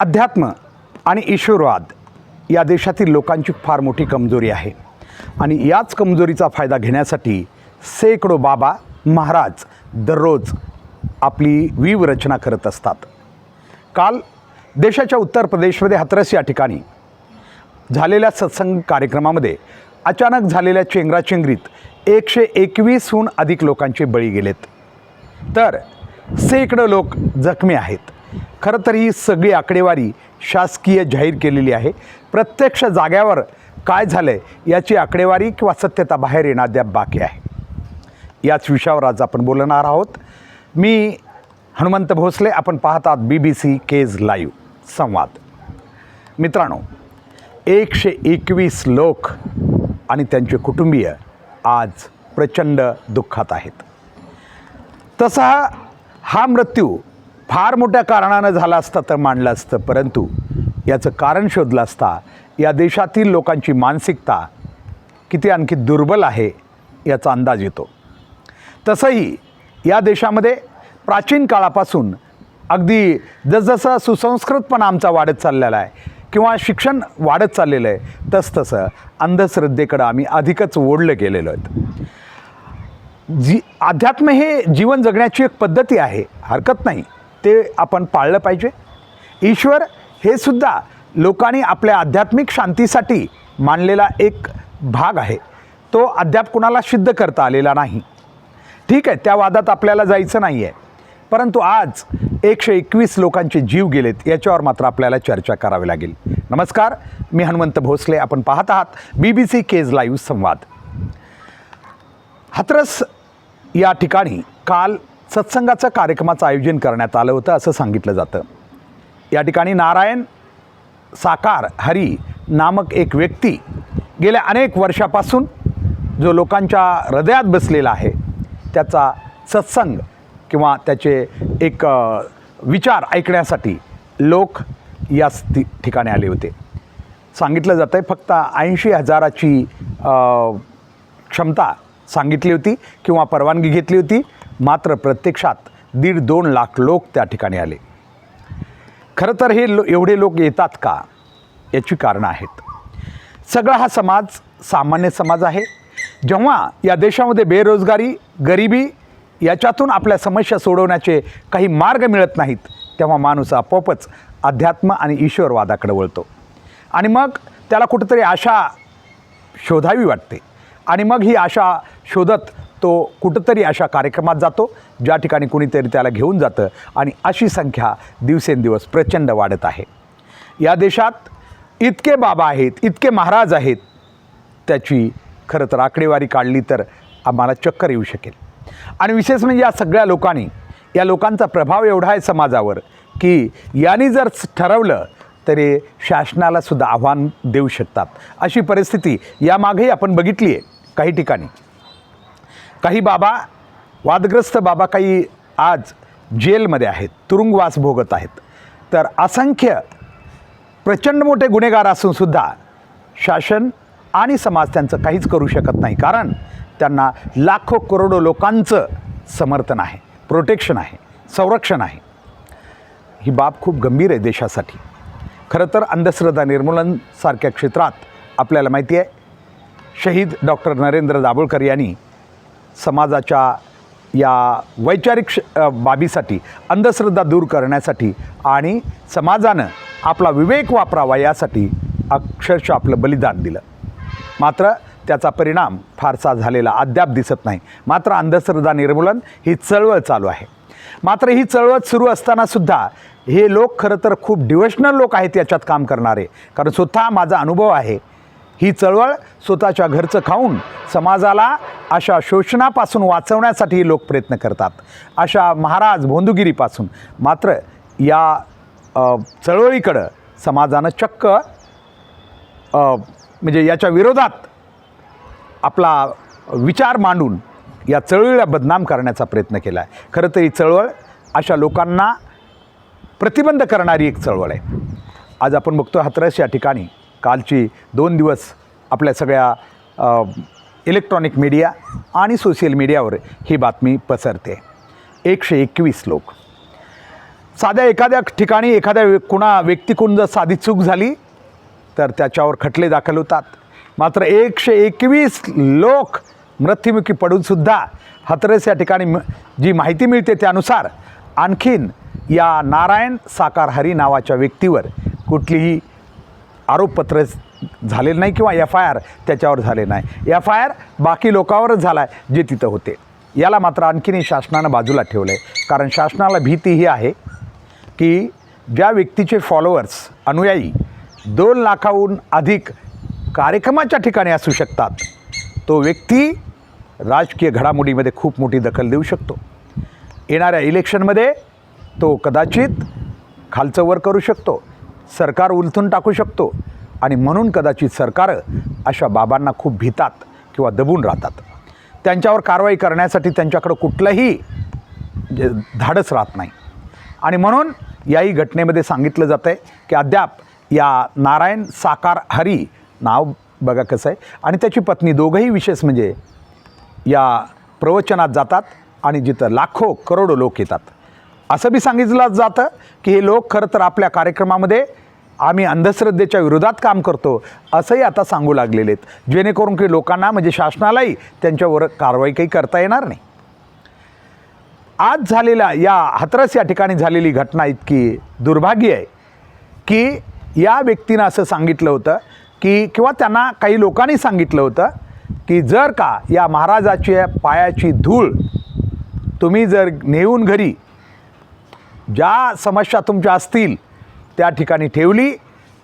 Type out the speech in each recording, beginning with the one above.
अध्यात्म आणि ईश्वरवाद या देशातील लोकांची फार मोठी कमजोरी आहे. आणि याच कमजोरीचा फायदा घेण्यासाठी सेकडो बाबा महाराज दररोज आपली वीव करत असतात. काल देशाच्या उत्तर प्रदेशमध्ये हाथरस या ठिकाणी झालेल्या सत्संग कार्यक्रमामध्ये अचानक झालेल्या चेंगराचेंगरीत एकशे एकवीसहून अधिक लोकांचे बळी गेलेत. तर सेकडो लोक जखमी आहेत. खरं तर ही सगळी आकडेवारी शासकीय जाहीर केलेली आहे. प्रत्यक्ष जाग्यावर काय झालं आहे याची आकडेवारी किंवा सत्यता बाहेर येणं अद्याप बाकी आहे. याच विषयावर आज आपण बोलणार आहोत. मी हनुमंत भोसले आपण पाहतात B B C Kej live संवाद. मित्रांनो एकशे एकवीस लोक आणि त्यांचे कुटुंबीय आज प्रचंड दुःखात आहेत. तसा हा मृत्यू फार मोठ्या कारणानं झाला असता तर मांडलं असतं. परंतु याचं कारण शोधलं असता या देशातील लोकांची मानसिकता किती आणखी दुर्बल आहे याचा अंदाज येतो. तसंही या देशामध्ये प्राचीन काळापासून अगदी जसजसं सुसंस्कृतपणा आमचा वाढत चाललेला आहे किंवा शिक्षण वाढत चाललेलं आहे तसतसं अंधश्रद्धेकडं आम्ही अधिकच ओढलं गेलेलो आहेत. जी अध्यात्म हे जीवन जगण्याची एक पद्धती आहे हरकत नाही. ते आपण पाळलं पाहिजे. ईश्वर हे सुद्धा लोकांनी आपल्या आध्यात्मिक शांतीसाठी मानलेला एक भाग आहे. तो अद्याप कुणाला सिद्ध करता आलेला नाही. ठीक आहे त्या वादात आपल्याला जायचं नाही आहे परंतु आज एकशे एकवीस लोकांचे जीव गेलेत याच्यावर मात्र आपल्याला चर्चा करावी लागेल. नमस्कार मी हनुमंत भोसले. आपण पाहत आहात B B C Kej live संवाद. हाथरस या ठिकाणी काल सत्संगाचं कार्यक्रमाचं आयोजन करण्यात आलं होतं असं सांगितलं जातं. या ठिकाणी नारायण साकार हरी नामक एक व्यक्ती गेल्या अनेक वर्षापासून जो लोकांच्या हृदयात बसलेला आहे त्याचा सत्संग किंवा त्याचे एक विचार ऐकण्यासाठी लोक या ठिकाणी आले होते. सांगितलं जातं आहे फक्त ऐंशी हजाराची क्षमता सांगितली होती किंवा परवानगी घेतली होती. मात्र प्रत्यक्षात दीड दोन लाख लोक त्या ठिकाणी आले. खरं तर हे लो एवढे लोक येतात का? याची कारणं आहेत. सगळा हा समाज सामान्य समाज आहे. जेव्हा या देशामध्ये बेरोजगारी गरिबी याच्यातून आपल्या समस्या सोडवण्याचे काही मार्ग मिळत नाहीत तेव्हा माणूस आपोआपच अध्यात्म आणि ईश्वरवादाकडे वळतो. आणि मग त्याला कुठंतरी आशा शोधावी वाटते. आणि मग ही आशा शोधत तो कुठंतरी अशा कार्यक्रमात जातो ज्या ठिकाणी कुणीतरी त्याला घेऊन जातं आणि अशी संख्या दिवसेंदिवस प्रचंड वाढत आहे. या देशात इतके बाबा आहेत इतके महाराज आहेत त्याची खरं तर आकडेवारी काढली तर आम्हाला चक्कर येऊ शकेल. आणि विशेष म्हणजे या सगळ्या लोकांनी या लोकांचा प्रभाव एवढा आहे समाजावर की यांनी जर ठरवलं तरी शासनालासुद्धा आव्हान देऊ शकतात. अशी परिस्थिती यामागेही आपण बघितली आहे काही ठिकाणी. काही बाबा वादग्रस्त बाबा काही आज जेलमध्ये आहेत तुरुंगवास भोगत आहेत. तर असंख्य प्रचंड मोठे गुन्हेगार असूनसुद्धा शासन आणि समाज त्यांचं काहीच करू शकत नाही. कारण त्यांना लाखो करोडो लोकांचं समर्थन आहे प्रोटेक्शन आहे संरक्षण आहे. ही बाब खूप गंभीर आहे देशासाठी. खरं तर अंधश्रद्धा निर्मूलन सारख्या क्षेत्रात आपल्याला माहिती आहे शहीद डॉक्टर नरेंद्र दाभोळकर यांनी समाजाच्या या वैचारिक श बाबीसाठी अंधश्रद्धा दूर करण्यासाठी आणि समाजानं आपला विवेक वापरावा यासाठी अक्षरशः आपलं बलिदान दिलं. मात्र त्याचा परिणाम फारसा झालेला अद्याप दिसत नाही. मात्र अंधश्रद्धा निर्मूलन ही चळवळ चालू आहे. मात्र ही चळवळ सुरू असतानासुद्धा हे लोक खरं तर खूप डिव्हेशनल लोक आहेत याच्यात काम करणारे. कारण स्वतः माझा अनुभव आहे ही चळवळ स्वतःच्या घरचं खाऊन समाजाला अशा शोषणापासून वाचवण्यासाठी लोक प्रयत्न करतात. अशा महाराज भोंदुगिरीपासून. मात्र या चळवळीकडं समाजानं चक्क म्हणजे याच्या विरोधात आपला विचार मांडून या चळवळीला बदनाम करण्याचा प्रयत्न केला आहे खरं तर ही चळवळ अशा लोकांना प्रतिबंध करणारी एक चळवळ आहे. आज आपण बघतो हाथरस या ठिकाणी. कालची दोन दिवस आपल्या सगळ्या इलेक्ट्रॉनिक मीडिया आणि सोशल मीडियावर ही बातमी पसरते. एकशे एकवीस लोक. साध्या एखाद्या ठिकाणी एखाद्या व्य- कुणा व्यक्तीकडून जर साधी चूक झाली तर त्याच्यावर खटले दाखल होतात. मात्र एकशे एकवीस लोक मृत्युमुखी पडूनसुद्धा हाथरस या ठिकाणी म- जी माहिती मिळते त्यानुसार आणखीन या नारायण साकारहरी नावाच्या व्यक्तीवर कुठलीही आरोपपत्र झालेलं नाही किंवा एफ आय आर त्याच्यावर झाले नाही. एफ आय आर बाकी लोकांवरच झाला आहे जे तिथं होते. याला मात्र आणखीनही शासनानं बाजूला ठेवलं आहे कारण शासनाला भीती ही आहे की ज्या व्यक्तीचे फॉलोअर्स अनुयायी दोन लाखाहून अधिक कार्यक्रमाच्या ठिकाणी असू शकतात तो व्यक्ती राजकीय घडामोडीमध्ये खूप मोठी दखल देऊ शकतो. येणाऱ्या इलेक्शनमध्ये तो कदाचित खालचं वर करू शकतो. सरकार उलथून टाकू शकतो. आणि म्हणून कदाचित सरकारं अशा बाबांना खूप भीतात किंवा दबून राहतात. त्यांच्यावर कारवाई करण्यासाठी त्यांच्याकडं कुठलंही धाडस राहत नाही. आणि म्हणून याही घटनेमध्ये सांगितलं जातं आहे की अद्याप या नारायण साकार हरी नाव बघा कसं आहे. आणि त्याची पत्नी दोघंही विशेष म्हणजे या प्रवचनात जातात आणि जिथं लाखो करोडो लोक येतात. असं बी सांगितलं जातं की हे लोक खरं तर आपल्या कार्यक्रमामध्ये आम्ही अंधश्रद्धेच्या विरोधात काम करतो असंही आता सांगू लागलेले आहेत. जेणेकरून की लोकांना म्हणजे शासनालाही त्यांच्यावर कारवाई काही करता येणार नाही. आज झालेल्या या हाथरस या ठिकाणी झालेली घटना इतकी दुर्भाग्य आहे की या व्यक्तीनं असं सांगितलं होतं की किंवा त्यांना काही लोकांनी सांगितलं होतं की जर का या महाराजाच्या पायाची धूळ तुम्ही जर नेऊन घरी ज्या समस्या तुमच्या असतील त्या ठिकाणी ठेवली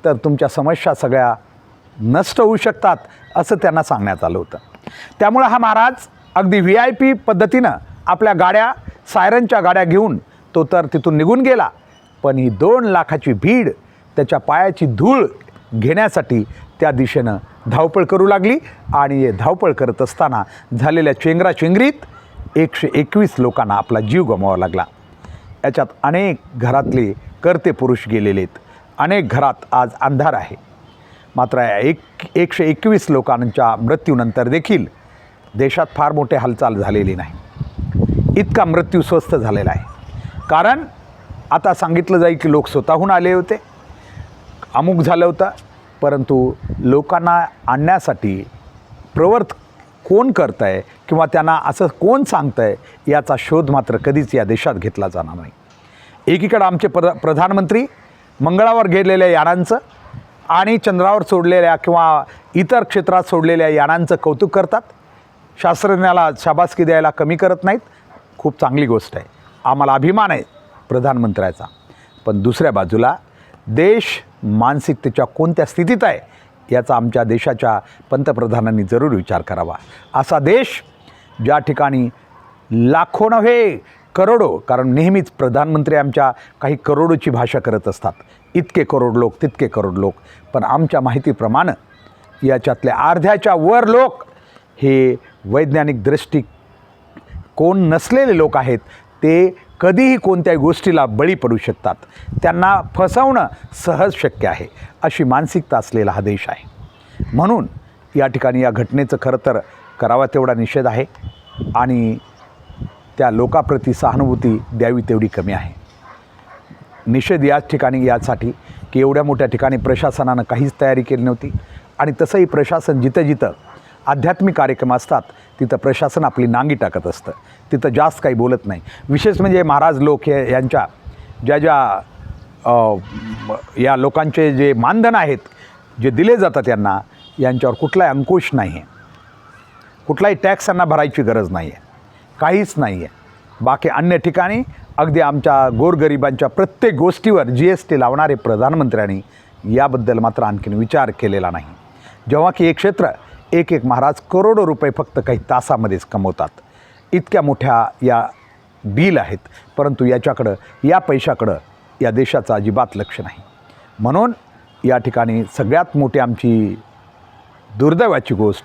तर तुमच्या समस्या सगळ्या नष्ट होऊ शकतात असं त्यांना सांगण्यात आलं होतं. त्यामुळं हा महाराज अगदी व्ही आय पी पद्धतीनं आपल्या गाड्या सायरनच्या गाड्या घेऊन तो तर तिथून निघून गेला पण ही दोन लाखाची भीड त्याच्या पायाची धूळ घेण्यासाठी त्या दिशेनं धावपळ करू लागली आणि हे धावपळ करत असताना झालेल्या चेंगराचेंगरीत एकशे एकवीस लोकांना आपला जीव गमवावा लागला. याच्यात अनेक घरातले करते पुरुष गेलेले आहेत अनेक घरात आज अंधार आहे. मात्र या एक एकशे एकवीस लोकांच्या मृत्यूनंतर देखील देशात फार मोठे हालचाल झालेली नाही. इतका मृत्यू स्वस्त झालेला आहे. कारण आता सांगितलं जाईल की लोक स्वतःहून आले होते. अमुक झालं होतं. परंतु लोकांना आणण्यासाठी प्रवर्त कोण करत आहे किंवा त्यांना असं कोण सांगतं आहे याचा शोध मात्र कधीच या देशात घेतला जाणार नाही. एकीकडं आमचे प्र प्रधानमंत्री मंगळावर गेलेल्या यानांचं आणि चंद्रावर सोडलेल्या किंवा इतर क्षेत्रात सोडलेल्या यानांचं कौतुक करतात. शास्त्रज्ञाला शाबासकी द्यायला कमी करत नाहीत. खूप चांगली गोष्ट आहे. आम्हाला अभिमान आहे प्रधानमंत्र्याचा. पण दुसऱ्या बाजूला देश मानसिकतेच्या कोणत्या स्थितीत आहे याचा आमच्या देशाच्या पंतप्रधानांनी जरूर विचार करावा. असा देश ज्या ठिकाणी लाखो नव्हे करोडो कारण नेहमीच प्रधानमंत्री आमच्या काही करोडोची भाषा करत असतात. इतके करोड लोक तितके करोड लोक. पण आमच्या माहितीप्रमाणे याच्यातल्या अर्ध्याच्या वर लोक हे वैज्ञानिक दृष्टी कोण नसलेले लोक आहेत ते कधीही कोणत्याही गोष्टीला बळी पडू शकतात. त्यांना फसवणं सहज शक्य आहे अशी मानसिकता असलेला हा देश आहे. म्हणून या ठिकाणी या घटनेचं खरं तर करावा तेवढा निषेध आहे. आणि त्या लोकाप्रती सहानुभूती द्यावी तेवढी कमी आहे. निषेध याच ठिकाणी यासाठी की एवढ्या मोठ्या ठिकाणी प्रशासनानं काहीच तयारी केली नव्हती आणि तसंही प्रशासन जिथं जिथं आध्यात्मिक कार्यक्रम असतात तिथं प्रशासन आपली नांगी टाकत असतं. तिथं जास्त काही बोलत नाही. विशेष म्हणजे महाराज लोक हे यांच्या ज्या ज्या या लोकांचे जे मानधन आहेत जे दिले जातात यांना यांच्यावर कुठलाही अंकुश नाही आहे कुठलाही टॅक्स यांना भरायची गरज नाही आहे काहीच नाही आहे बाकी अन्य ठिकाणी अगदी आमच्या गोरगरिबांच्या प्रत्येक गोष्टीवर जी एस टी लावणारे प्रधानमंत्र्यांनी याबद्दल मात्र आणखीन विचार केलेला नाही. जेव्हा की एक क्षेत्र एक एक महाराज करोडो रुपये फक्त काही तासामध्येच कमवतात. इतक्या मोठ्या या डील आहेत परंतु याच्याकडं या पैशाकडं या देशाचं अजिबात लक्ष नाही. म्हणून या ठिकाणी सगळ्यात मोठी आमची दुर्दैवाची गोष्ट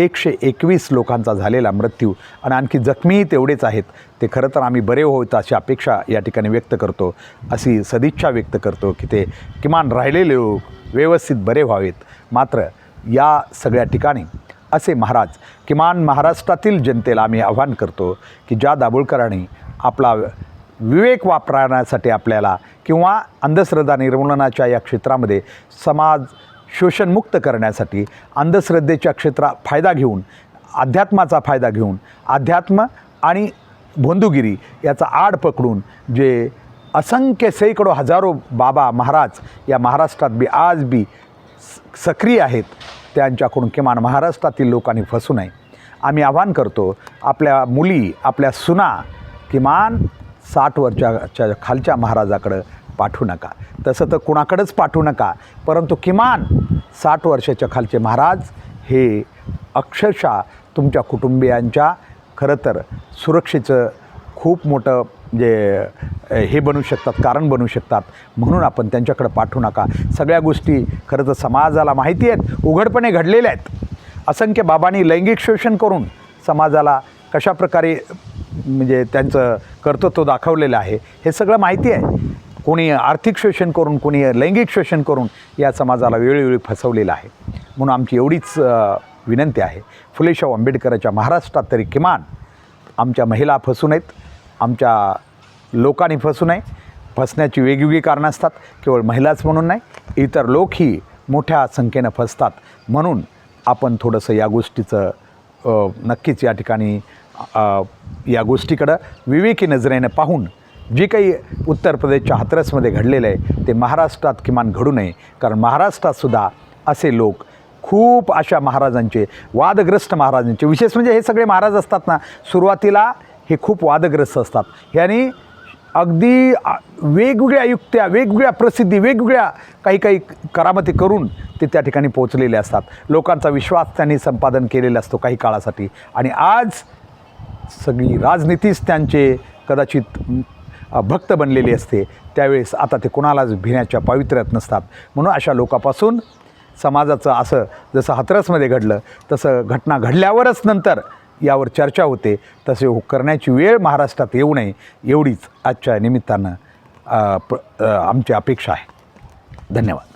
एकशे एकवीस लोकांचा झालेला मृत्यू आणि आणखी जखमीही तेवढेच आहेत. ते खरं तर आम्ही बरे होत अशी अपेक्षा या ठिकाणी व्यक्त करतो. अशी सदिच्छा व्यक्त करतो की ते किमान राहिलेले लोक व्यवस्थित बरे व्हावेत. मात्र या सगळ्या ठिकाणी असे महाराज किमान महाराष्ट्रातील जनतेला आम्ही आव्हान करतो की ज्या दाभोळकरांनी आपला विवेक वापरण्यासाठी आपल्याला किंवा अंधश्रद्धा निर्मूलनाच्या या क्षेत्रामध्ये समाज शोषणमुक्त करण्यासाठी अंधश्रद्धेच्या क्षेत्रात फायदा घेऊन अध्यात्माचा फायदा घेऊन अध्यात्म आणि भोंदूगिरी याचा आड पकडून जे असंख्य सैकडो हजारो बाबा महाराज या महाराष्ट्रात बी आज बी स- सक्रिय आहेत त्यांच्याकडून किमान महाराष्ट्रातील लोकांनी फसू नये. आम्ही आवाहन करतो आपल्या मुली आपल्या सुना किमान साठ वर्षाच्या खालच्या महाराजाकडं पाठवू नका. तसं तर कुणाकडंच पाठवू नका. परंतु किमान साठ वर्षाच्या खालचे महाराज हे अक्षरशः तुमच्या कुटुंबियांच्या खरं तर सुरक्षेचं खूप मोठं म्हणजे, जे हे बनू शकतात कारण बनू शकतात. म्हणून आपण त्यांच्याकडे पाठवू नका. सगळ्या गोष्टी खरं तर समाजाला माहिती आहेत. उघडपणे घडलेल्या आहेत. असंख्य बाबांनी लैंगिक शोषण करून समाजाला कशाप्रकारे म्हणजे त्यांचं कर्तृत्व दाखवलेलं आहे हे सगळं माहिती आहे. कोणी आर्थिक शोषण करून कोणी लैंगिक शोषण करून या समाजाला वेळोवेळी फसवलेलं आहे. म्हणून आमची एवढीच विनंती आहे. फुले आंबेडकराच्या महाराष्ट्रात तरी किमान आमच्या महिला फसू नयेत आमच्या लोकांनी फसू नये. फसण्याची वेगवेगळी कारणं असतात केवळ महिलाच म्हणून नाही इतर लोकही मोठ्या संख्येनं फसतात. म्हणून आपण थोडंसं या गोष्टीचं नक्कीच या ठिकाणी या गोष्टीकडं विवेकी नजरेनं पाहून जे काही उत्तर प्रदेशच्या हाथरसमध्ये घडलेलं आहे ते महाराष्ट्रात किमान घडू नये. कारण महाराष्ट्रातसुद्धा असे लोक खूप अशा महाराजांचे वादग्रस्त महाराजांचे विशेष म्हणजे हे सगळे महाराज असतात ना सुरुवातीला हे खूप वादग्रस्त असतात. यांनी अगदी वेगवेगळ्या युक्त्या वेगवेगळ्या प्रसिद्धी वेगवेगळ्या काही काही करामती करून ते त्या ठिकाणी पोचलेले असतात. लोकांचा विश्वास त्यांनी संपादन केलेला असतो काही काळासाठी. आणि आज सगळी राजनीतीच त्यांचे कदाचित भक्त बनलेली असते त्यावेळेस आता ते कोणालाच भिण्याच्या पावित्र्यात नसतात. म्हणून अशा लोकापासून समाजाचं असं जसं हाथरसमध्ये घडलं तसं घटना घडल्यावरच नंतर यावर चर्चा होते तसे हो- करण्याची वेळ महाराष्ट्रात येऊ नये एवढीच आजच्या निमित्तानं प- आमची अपेक्षा आहे. धन्यवाद.